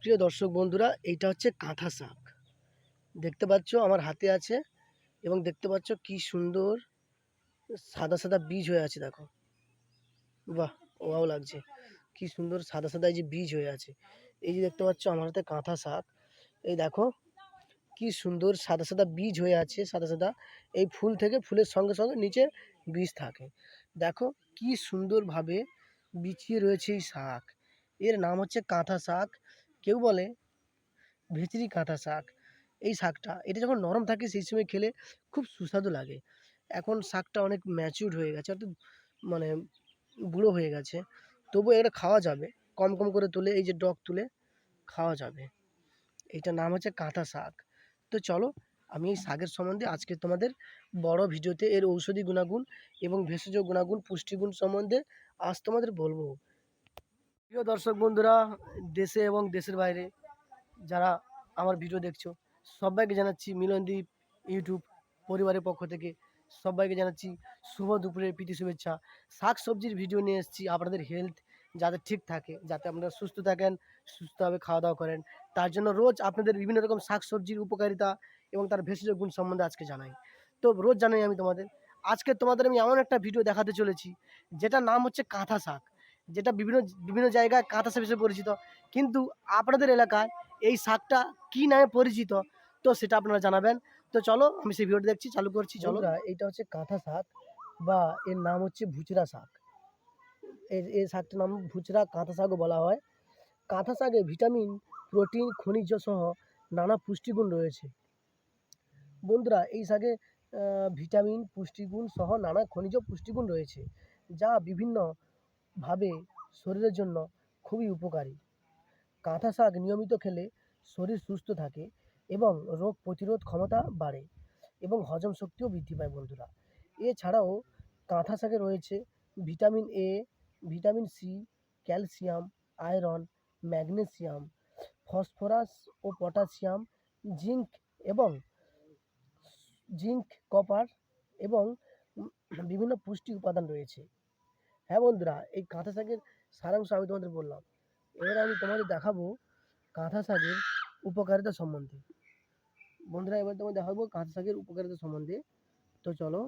প্রিয় দর্শক বন্ধুরা, এইটা হচ্ছে কাঁথা শাক। দেখতে পাচ্ছ আমার হাতে আছে এবং দেখতে পাচ্ছ কি সুন্দর সাদা সাদা বীজ হয়ে আছে, দেখো। বাহ, ওয়াও লাগছে। কি সুন্দর সাদা সাদা এই যে বীজ হয়ে আছে। এই যে দেখতে পাচ্ছ আমার হাতে কাঁথা শাক। এই দেখো, কি সুন্দর সাদা সাদা বীজ হয়ে আছে, সাদা সাদা। এই ফুল থেকে ফুলের সঙ্গে সঙ্গে নিচে বীজ থাকে। দেখো, কি সুন্দরভাবে বিছিয়ে রয়েছে এই শাক। এর নাম হচ্ছে কাঁথা শাক। কেউ বলে, ভেচরি কাঁথা শাক। এই শাকটা, এটা যখন নরম থাকে সেই সময় খেলে খুব সুস্বাদু লাগে। এখন শাকটা অনেক ম্যাচিউর হয়ে গেছে, অর্থাৎ মানে বুড়ো হয়ে গেছে। তবুও এটা খাওয়া যাবে, কম কম করে তুলে, এই যে ডগ তুলে, খাওয়া যাবে। এইটার নাম হচ্ছে কাঁথা শাক। তো চলো, আমি এই শাকের সম্বন্ধে আজকে তোমাদের বড় ভিডিওতে এর ঔষধি গুণাগুণ এবং ভেষজ গুণাগুণ, পুষ্টিগুণ সম্বন্ধে আজ তোমাদের বলব। প্রিয় দর্শক বন্ধুরা, দেশে এবং দেশের বাইরে যারা আমার ভিডিও দেখছ, সবাইকে জানাচ্ছি মিলনদীপ ইউটিউব পরিবারের পক্ষ থেকে সবাইকে জানাচ্ছি শুভ দুপুরের প্রীতি শুভেচ্ছা। শাক সবজির ভিডিও নিয়ে এসেছি আপনাদের হেলথ যাতে ঠিক থাকে, যাতে আপনারা সুস্থ থাকেন, সুস্থভাবে খাওয়া দাওয়া করেন। তার জন্য রোজ আপনাদের বিভিন্ন রকম শাক সবজির উপকারিতা এবং তার ভেষজ গুণ সম্বন্ধে আজকে জানাই। তো রোজ জানাই আমি তোমাদের। আজকে তোমাদের আমি এমন একটা ভিডিও দেখাতে চলেছি, যেটার নাম হচ্ছে কাঁথা শাক। যেটা বিভিন্ন বিভিন্ন জায়গায় কাঁথা শাক হিসেবে পরিচিত। কিন্তু আপনাদের এলাকায় এই শাকটা কী নামে পরিচিত? তো সেটা আপনারা জানাবেন। তো চলো, আমি সেই ভিডিওটা দেখছি, চালু করছি, চলো। এইটা হচ্ছে কাঁথা শাক বা এর নাম হচ্ছে ভুচরা শাক। এর এই শাকটার নাম ভুচরা কাঁথা শাকও বলা হয়। কাঁথা শাকে ভিটামিন, প্রোটিন, খনিজ সহ নানা পুষ্টিগুণ রয়েছে। বন্ধুরা, এই শাকে ভিটামিন, পুষ্টিগুণ সহ নানা খনিজ পুষ্টিগুণ রয়েছে, যা বিভিন্নভাবে শরীরের জন্য খুবই উপকারী। কাঁথা শাক নিয়মিত খেলে শরীর সুস্থ থাকে এবং রোগ প্রতিরোধ ক্ষমতা বাড়ে এবং হজম শক্তিও বৃদ্ধি পায় বন্ধুরা। এছাড়াও কাঁথা শাকে রয়েছে vitamin A vitamin C calcium, iron, magnesium, phosphorus O potassium zinc এবং জিঙ্ক, কপার এবং বিভিন্ন পুষ্টি উপাদান রয়েছে। হ্যাঁ বন্ধুরা, এই কাঁথা শাকের সারাংশ আমি তোমাদের বললাম। এবার আমি তোমাদের দেখাবো কাঁথা শাকের উপকারিতা সম্বন্ধে। বন্ধুরা, এবার তোমাদের দেখাবো কাঁথা শাকের উপকারিতা সম্বন্ধে। তো চলো।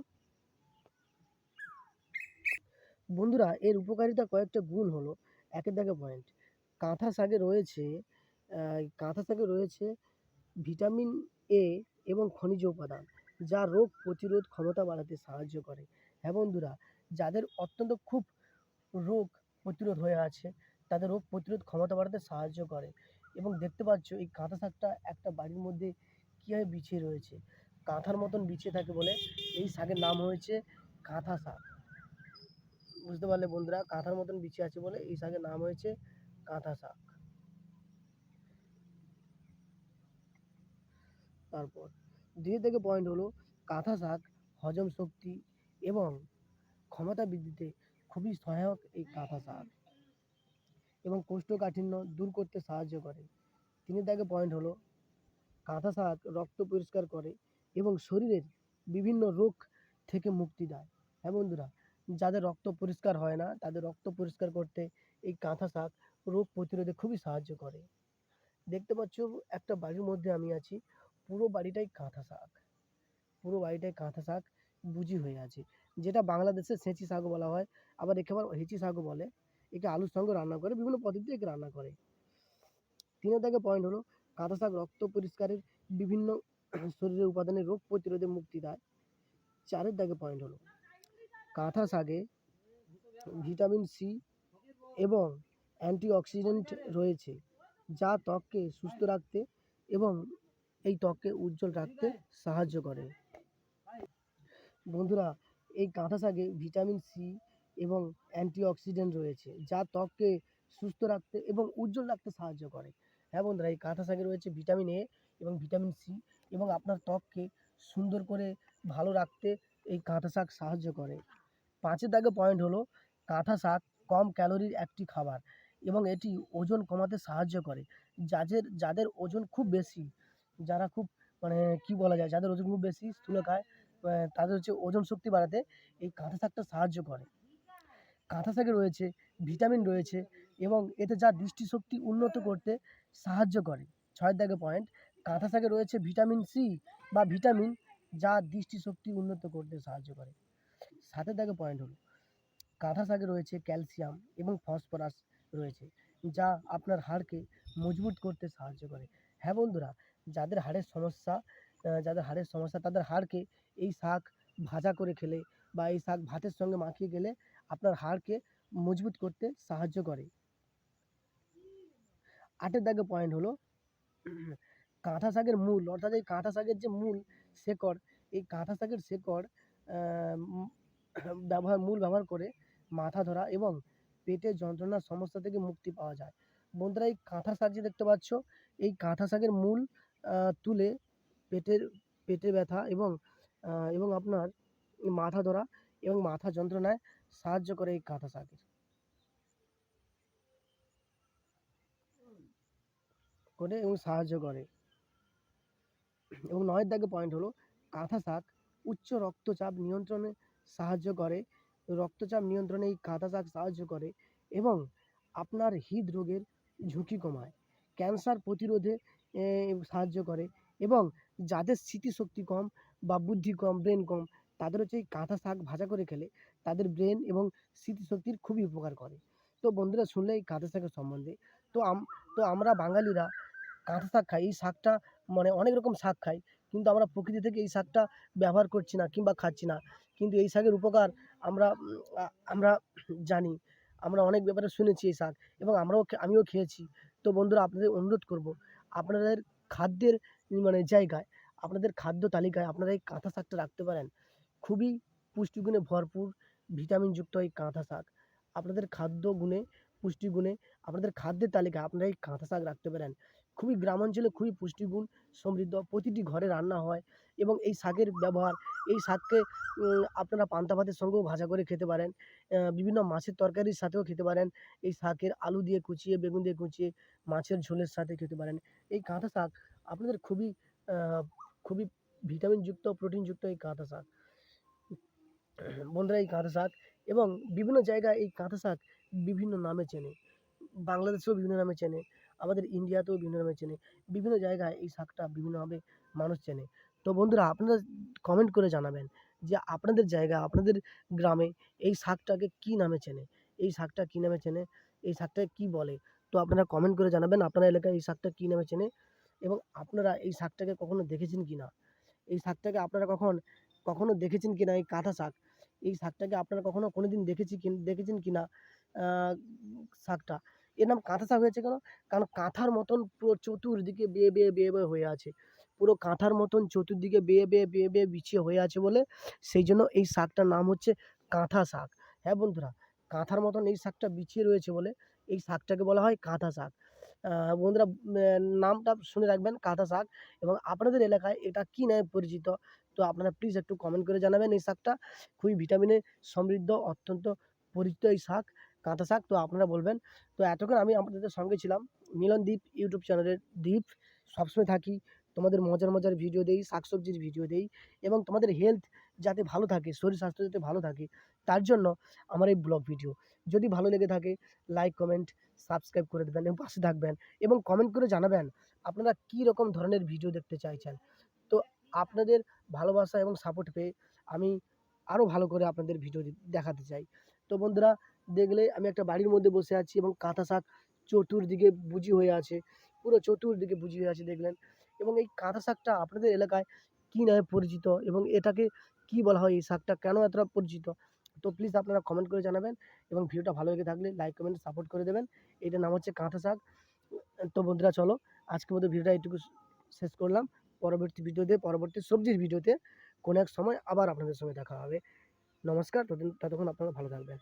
বন্ধুরা, এর উপকারিতা কয়েকটা গুণ হলো। একের দাগে পয়েন্ট কাঁথা শাকে রয়েছে কাঁথা শাকে রয়েছে ভিটামিন এ এবং খনিজ উপাদান, যা রোগ প্রতিরোধ ক্ষমতা বাড়াতে সাহায্য করে। হ্যাঁ বন্ধুরা যাদের অত্যন্ত খুব রোগ প্রতিরোধ হয়ে আছে তাদের রোগ প্রতিরোধ ক্ষমতা বাড়াতে সাহায্য করে। এবং দেখতে পাচ্ছ, এই কাঁথা শাকটা একটা বাড়ির মধ্যে কীভাবে বিছিয়ে রয়েছে? কাঁথার মতন বিছিয়ে থাকে বলে এই শাকের নাম হয়েছে কাঁথা শাক। বুঝতে পারলে বন্ধুরা, কাঁথার মতন বিছিয়ে আছে বলে এই শাকের নাম হয়েছে কাঁথা শাক। তারপর, দুই থেকে পয়েন্ট হলো, কাঁথা শাক হজম শক্তি এবং ক্ষমতা বৃদ্ধিতে খুবই সহায়ক এই কাঁথা শাক এবং কোষ্ঠকাঠিন্য দূর করতে সাহায্য করে। তিনি দাগে পয়েন্ট হলো, কাঁথা শাক রক্ত পরিষ্কার করে এবং শরীরের বিভিন্ন রোগ থেকে মুক্তি দেয়। হ্যাঁ বন্ধুরা, যাদের রক্ত পরিষ্কার হয় না, তাদের রক্ত পরিষ্কার করতে এই কাঁথা শাক রোগ প্রতিরোধে খুবই সাহায্য করে। দেখতে পাচ্ছ, একটা বাড়ির মধ্যে আমি আছি, পুরো বাড়িটাই কাঁথা শাক। পুরো বাড়িটাই কাঁথা শাক। বুঝি হয়ে আছে। যেটা বাংলাদেশে সেঁচি শাকও বলা হয়, আবার একে আবার হেঁচি শাকও বলে। একে আলুর সঙ্গে রান্না করে, বিভিন্ন পদ্ধতিতে একে রান্না করে। তিনের দাগে পয়েন্ট হলো কাঁথা শাক রক্ত পরিষ্কারের বিভিন্ন শরীরের উপাদানের রোগ প্রতিরোধে মুক্তি দেয়। চারের দাগে পয়েন্ট হলো, কাঁথা শাকে ভিটামিন সি এবং অ্যান্টিঅক্সিডেন্ট রয়েছে, যা ত্বককে সুস্থ রাখতে এবং এই ত্বককে উজ্জ্বল রাখতে সাহায্য করে। বন্ধুরা, এই কাঁথা শাকে ভিটামিন সি এবং অ্যান্টিঅক্সিডেন্ট রয়েছে যা ত্বককে সুস্থ রাখতে এবং উজ্জ্বল রাখতে সাহায্য করে। হ্যাঁ বন্ধুরা, এই কাঁথা শাকে রয়েছে ভিটামিন এ এবং ভিটামিন সি এবং আপনার ত্বককে সুন্দর করে ভালো রাখতে এই কাঁথা শাক সাহায্য করে। পাঁচের দাগে পয়েন্ট হলো, কাঁথা শাক কম ক্যালোরির একটি খাবার এবং এটি ওজন কমাতে সাহায্য করে। যাদের যাদের ওজন খুব বেশি, যারা খুব মানে কি বলা যায়, যাদের ওজন খুব বেশি, স্থূলকায় তাদের হচ্ছে ওজন শক্তি বাড়াতে এই কাঁথা শাকটা সাহায্য করে। কাঁথা শাকে রয়েছে, ভিটামিন রয়েছে এবং এতে যা দৃষ্টিশক্তি উন্নত করতে সাহায্য করে। ছয় দাগে পয়েন্ট কাঁথা শাকে রয়েছে ভিটামিন সি বা ভিটামিন যা দৃষ্টিশক্তি উন্নত করতে সাহায্য করে। সাতের দাগে পয়েন্ট হলো, কাঁথা শাকে রয়েছে ক্যালসিয়াম এবং ফসফরাস রয়েছে, যা আপনার হাড়কে মজবুত করতে সাহায্য করে। হ্যাঁ বন্ধুরা, যাদের হাড়ের সমস্যা যাদের হাড়ের সমস্যা, তাদের হাড়কে এই শাক ভাজা করে খেলে বা এই শাক ভাতের সঙ্গে মাখিয়ে গেলে আপনার হাড়কে মজবুত করতে সাহায্য করে। আটের দাগে পয়েন্ট হলো, কাঁথা শাকের মূল, অর্থাৎ এই কাঁথা শাকের যে মূল শেকড়, এই কাঁথা শাকের শেকড় ব্যবহার, মূল ব্যবহার করে মাথা ধরা এবং পেটের যন্ত্রণার সমস্যা থেকে মুক্তি পাওয়া যায়। বন্ধুরা, এই কাঁথা শাক যে দেখতে পাচ্ছ, এই কাঁথা শাকের মূল তুলে পেটের, পেটে ব্যথা এবং এবং আপনার মাথা ধরা এবং মাথা যন্ত্রণায় সাহায্য করে এই কাঁথা শাকের করে এবং সাহায্য করে। এবং নয়ের দাগে পয়েন্ট হলো, কাঁথা শাক উচ্চ রক্তচাপ নিয়ন্ত্রণে সাহায্য করে, রক্তচাপ নিয়ন্ত্রণে এই কাঁথা শাক সাহায্য করে এবং আপনার হৃদরোগের ঝুঁকি কমায়। ক্যান্সার প্রতিরোধে সাহায্য করে এবং যাদের স্মৃতিশক্তি কম বা বুদ্ধি কম ব্রেন কম, তাদের হচ্ছে এই কাঁথা শাক ভাজা করে খেলে তাদের ব্রেন এবং স্মৃতিশক্তির খুবই উপকার করে। তো বন্ধুরা, শুনলে এই কাঁথা শাকের সম্বন্ধে। তো আম, তো আমরা বাঙালিরা কাঁথা শাক খাই, এই শাকটা মানে অনেক রকম শাক খাই, কিন্তু আমরা প্রকৃতি থেকে এই শাকটা ব্যবহার করছি না কিংবা খাচ্ছি না। কিন্তু এই শাকের উপকার আমরা আমরা জানি, আমরা অনেক ব্যাপারে শুনেছি এই শাক এবং আমরাও আমিও খেয়েছি। তো বন্ধুরা, আপনাদের অনুরোধ করব, আপনাদের খাদ্যের মানে জায়গায়, আপনাদের খাদ্য তালিকায় আপনারা এই কাঁথা শাকটা রাখতে পারেন। খুবই পুষ্টিগুণে ভরপুর, ভিটামিনযুক্ত এই কাঁথা শাক। আপনাদের খাদ্য গুণে, পুষ্টিগুণে, আপনাদের খাদ্যের তালিকায় আপনারা এই কাঁথা শাক রাখতে পারেন। খুবই গ্রামাঞ্চলে খুবই পুষ্টিগুণ সমৃদ্ধ প্রতিটি ঘরে রান্না হয় এবং এই শাকের ব্যবহার, এই শাককে আপনারা পান্তা ভাতের সঙ্গেও ভাজা করে খেতে পারেন বিভিন্ন মাছের তরকারির সাথেও খেতে পারেন, এই শাকের আলু দিয়ে কুচিয়ে, বেগুন দিয়ে কুচিয়ে মাছের ঝোলের সাথে খেতে পারেন। এই কাঁথা শাক আপনাদের খুবই খুবই ভিটামিনযুক্ত, প্রোটিনযুক্ত এই কাঁথা শাক। বন্ধুরা, এই কাঁথা শাক এবং বিভিন্ন জায়গায় এই কাঁথা শাক বিভিন্ন নামে চেনে, বাংলাদেশেও বিভিন্ন নামে চেনে। আমাদের ইন্ডিয়াতেও বিভিন্ন নামে চেনে। বিভিন্ন জায়গায় এই শাকটা বিভিন্নভাবে মানুষ চেনে। তো বন্ধুরা, আপনারা কমেন্ট করে জানাবেন যে আপনাদের জায়গা, আপনাদের গ্রামে এই শাকটাকে কী নামে চেনে? এই শাকটা কী নামে চেনে? এই শাকটাকে কী বলে? তো আপনারা কমেন্ট করে জানাবেন আপনার এলাকায় এই শাকটা কী নামে চেনে? এবং আপনারা এই শাকটাকে কখনো দেখেছেন কি না? এই শাকটাকে আপনারা কখন, কখনো দেখেছেন কি না এই কাঁথা শাক? এই শাকটাকে আপনারা কখনো কোনো দিন দেখেছি দেখেছেন কি না শাকটা? এর নাম কাঁথা শাক হয়েছে কেন? কারণ কাঁথার মতন পুরো চতুর্দিকে বেয়ে বেয়ে বেয়ে বেয়ে হয়ে আছে। পুরো কাঁথার মতন চতুর্দিকে বেয়ে বেয়ে বেয়ে বেয়ে বিছিয়ে হয়ে আছে বলে সেই জন্য এই শাকটার নাম হচ্ছে কাঁথা শাক। হ্যাঁ বন্ধুরা, কাঁথার মতন এই শাকটা বিছিয়ে রয়েছে বলে এই শাকটাকে বলা হয় কাঁথা শাক। বন্ধুরা নামটা শুনে রাখবেন কাঁথা শাক এবং আপনাদের এলাকায় এটা কী নামে পরিচিত? তো আপনারা প্লিজ একটু কমেন্ট করে জানাবেন এই শাকটা। খুবই ভিটামিনে সমৃদ্ধ, অত্যন্ত পরিচিত এই শাক। কাঁথা শাক। তো আপনারা বলবেন, তো এতক্ষণ আমি আপনাদের সঙ্গে ছিলাম মিলন দ্বীপ ইউটিউব চ্যানেলের। দ্বীপ সবসময় থাকি, তোমাদের মজার মজার ভিডিও দেই, শাকসবজির ভিডিও দেই এবং তোমাদের হেলথ যাতে ভালো থাকে, শরীর স্বাস্থ্য যাতে ভালো থাকে, তার জন্য আমার এই ব্লগ ভিডিও যদি ভালো লেগে থাকে লাইক কমেন্ট সাবস্ক্রাইব করে দেবেন এবং পাশে থাকবেন এবং কমেন্ট করে জানাবেন আপনারা কী রকম ধরনের ভিডিও দেখতে চাইছেন। তো আপনাদের ভালোবাসা এবং সাপোর্ট পেয়ে আমি আরও ভালো করে আপনাদের ভিডিও দেখাতে চাই। তো বন্ধুরা দেখলে আমি একটা বাড়ির মধ্যে বসে আছি এবং কাঁথা শাক চতুর্দিকে বুঝি হয়ে আছে, পুরো চতুর্দিকে বুঝি হয়ে আছে দেখলেন। এবং এই কাঁথা শাকটা আপনাদের এলাকায় কী নামে পরিচিত এবং এটাকে কী বলা হয়, এই শাকটা কেন এতটা পরিচিত? তো প্লিজ আপনারা কমেন্ট করে জানাবেন এবং ভিডিওটা ভালো লেগে থাকলে লাইক কমেন্ট সাপোর্ট করে দেবেন। এটার নাম হচ্ছে কাঁথা শাক। তো বন্ধুরা চলো, আজকের মধ্যে ভিডিওটা এইটুকু শেষ করলাম। পরবর্তী ভিডিওতে পরবর্তী সবজির ভিডিওতে কোনো এক সময় আবার আপনাদের সঙ্গে দেখা হবে। নমস্কার ততক্ষণ আপনারা ভালো থাকবেন।